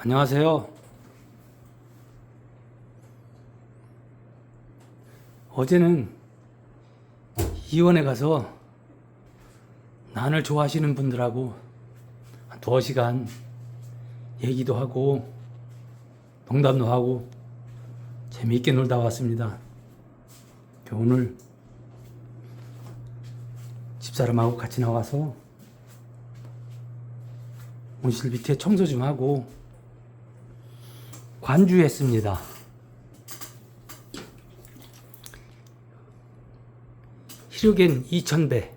안녕하세요. 어제는 이원에 가서 난을 좋아하시는 분들하고 한 두어 시간 얘기도 하고 농담도 하고 재미있게 놀다 왔습니다. 오늘 집사람하고 같이 나와서 온실 밑에 청소 좀 하고 관주했습니다. 히로겐 2000배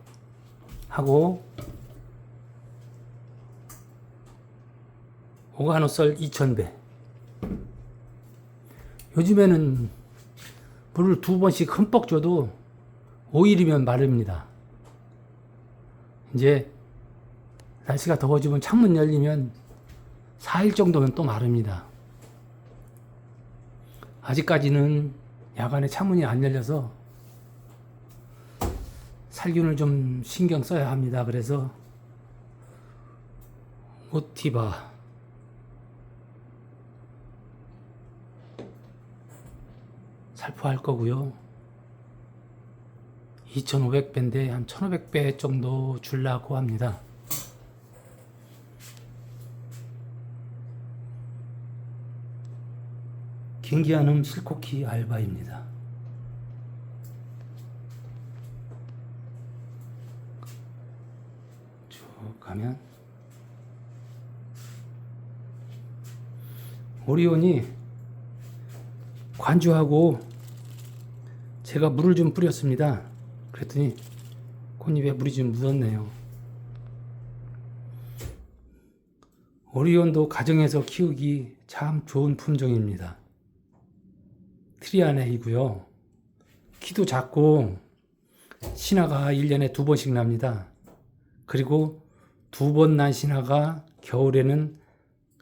하고 오가노솔 2000배 요즘에는 물을 두 번씩 흠뻑 줘도 5일이면 마릅니다. 이제 날씨가 더워지면 창문 열리면 4일 정도면 또 마릅니다. 아직까지는 야간에 창문이 안 열려서 살균을 좀 신경 써야 합니다. 그래서 오티바 살포할 거고요. 2,500배인데 한 1,500배 정도 줄라고 합니다. 김기한음 실코키 알바입니다. 쭉 가면 오리온이 관주하고 제가 물을 좀 뿌렸습니다. 그랬더니 꽃잎에 물이 좀 묻었네요. 오리온도 가정에서 키우기 참 좋은 품종입니다. 트리아네이고요. 키도 작고 신화가 1년에 두 번씩 납니다. 그리고 두 번 난 신화가 겨울에는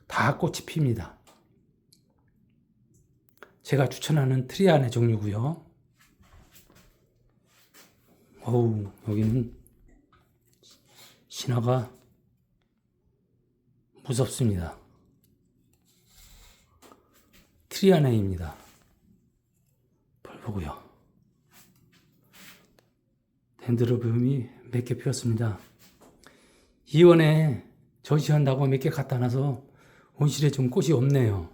다 꽃이 핍니다. 제가 추천하는 트리아네 종류고요. 어우, 여기는 신화가 무섭습니다. 트리아네입니다. 볼 보고요. 덴드로비움이 몇 개 피었습니다. 이원에 전시한다고 몇 개 갖다 놔서 온실에 좀 꽃이 없네요.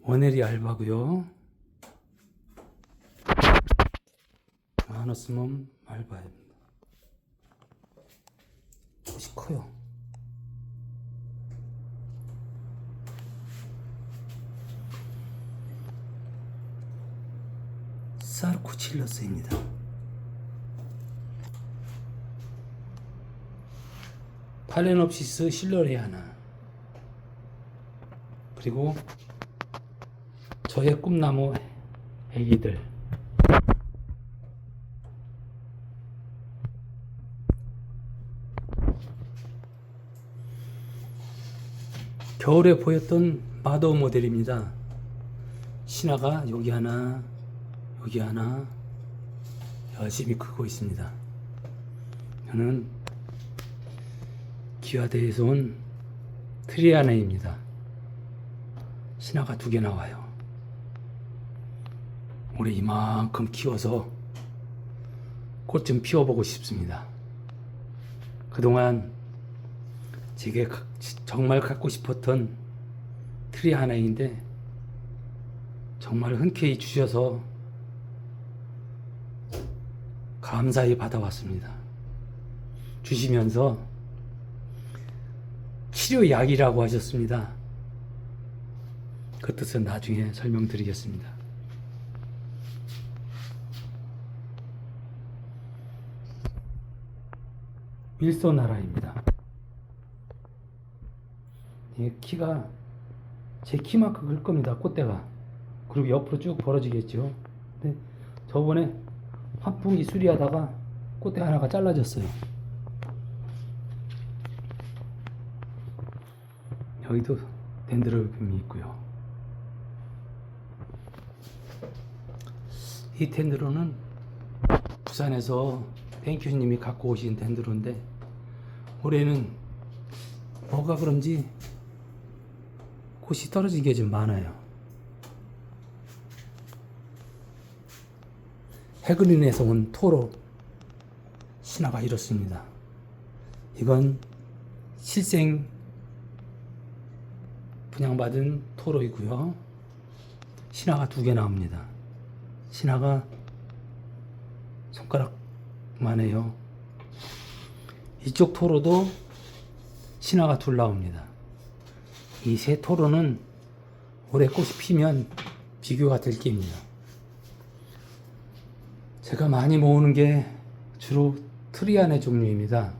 원헬이 알바고요. 아너스멈 알바입니다. 꽃이 커요. 사르코칠러스입니다. 팔레놉시스 실러레아나 그리고 저의 꿈나무 애기들 겨울에 보였던 마더 모델입니다. 신화가 여기 하나, 여기 하나 열심히 크고 있습니다. 저는 기와대에서 온 트리아네입니다. 신화가 두 개 나와요. 올해 이만큼 키워서 꽃 좀 피워보고 싶습니다. 그동안 제게 가- 정말 갖고 싶었던 트리 하나인데 정말 흔쾌히 주셔서 감사히 받아왔습니다. 주시면서 치료약이라고 하셨습니다. 그 뜻은 나중에 설명드리겠습니다. 밀소나라입니다. 이게 키가 제 키만큼 클 겁니다. 꽃대가. 그리고 옆으로 쭉 벌어지겠죠. 근데 저번에 환풍기 수리하다가 꽃대 하나가 잘라졌어요. 여기도 덴드로빔이 있고요. 이 덴드로는 부산에서 땡큐님이 갖고 오신 덴드로인데 올해는 뭐가 그런지 꽃이 떨어진 게좀 많아요. 해그린에서 온 토로 신화가 이렇습니다. 이건 실생 분양받은 토로이고요. 신화가 두 개 나옵니다. 신화가 손가락만 해요. 이쪽 토로도 신화가 둘 나옵니다. 이 세 토로는 올해 꽃이 피면 비교가 될 게입니다. 제가 많이 모으는 게 주로 트리안의 종류입니다.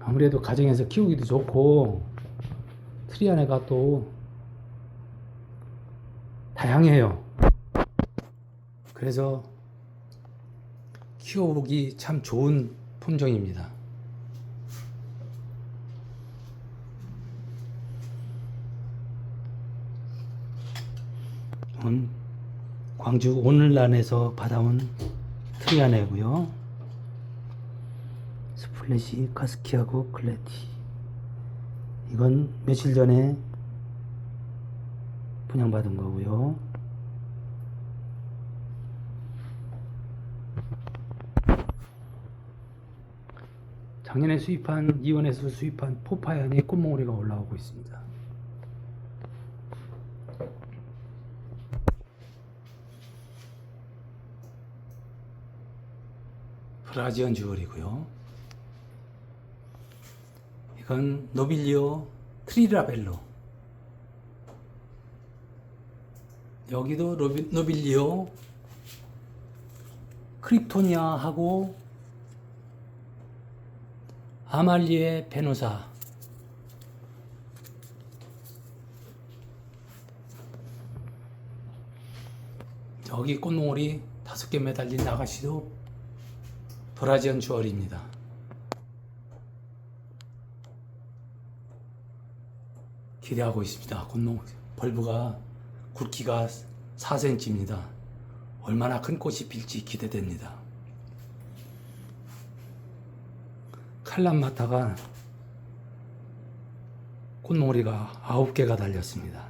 아무래도 가정에서 키우기도 좋고 트리안에가 또 다양해요. 그래서 키워보기 참 좋은 품종입니다. 이건 광주 오늘란에서 받아온 트리아네고요. 스플래시 카스키하고 클레티. 이건 며칠 전에 분양받은 거고요. 작년에 수입한 이원에서 수입한 포파얀의 꽃몽오리가 올라오고 있습니다. 라지언 주얼이고요. 이건 노빌리오 트리라벨로. 여기도 노빌, 노빌리오 크립토니아하고 아말리에 베노사 여기 꽃몽울이 다섯 개 매달린 아가씨도 브라지언 주얼입니다. 기대하고 있습니다. 꽃농 벌브가 굵기가 4cm입니다. 얼마나 큰 꽃이 필지 기대됩니다. 칼람마타가 꽃몽우리가 9개가 달렸습니다.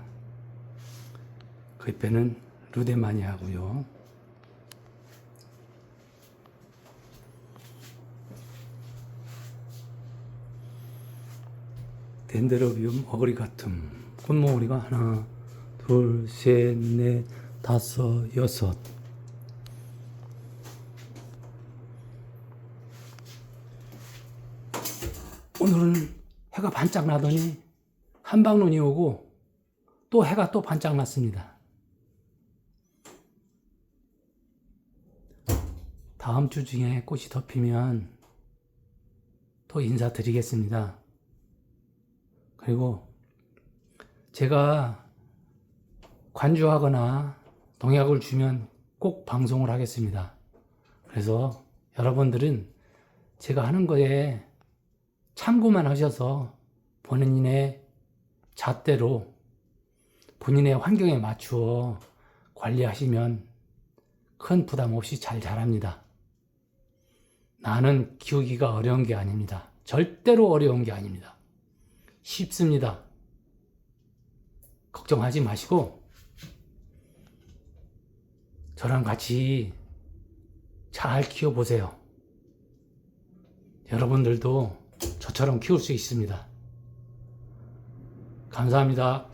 그 옆에는 루데마니아고요. 덴드로비움 어그리가툼 꽃몽우리가 하나 둘 셋 넷 다섯 여섯 오늘은 해가 반짝 나더니 한방눈이 오고 또 해가 또 반짝 났습니다. 다음 주 중에 꽃이 더 피면 또 인사드리겠습니다. 그리고 제가 관주하거나 동약을 주면 꼭 방송을 하겠습니다. 그래서 여러분들은 제가 하는 거에 참고만 하셔서 본인의 잣대로 본인의 환경에 맞추어 관리하시면 큰 부담 없이 잘 자랍니다. 나는 키우기가 어려운 게 아닙니다. 절대로 어려운 게 아닙니다. 쉽습니다. 걱정하지 마시고 저랑 같이 잘 키워보세요. 여러분들도 저처럼 키울 수 있습니다. 감사합니다.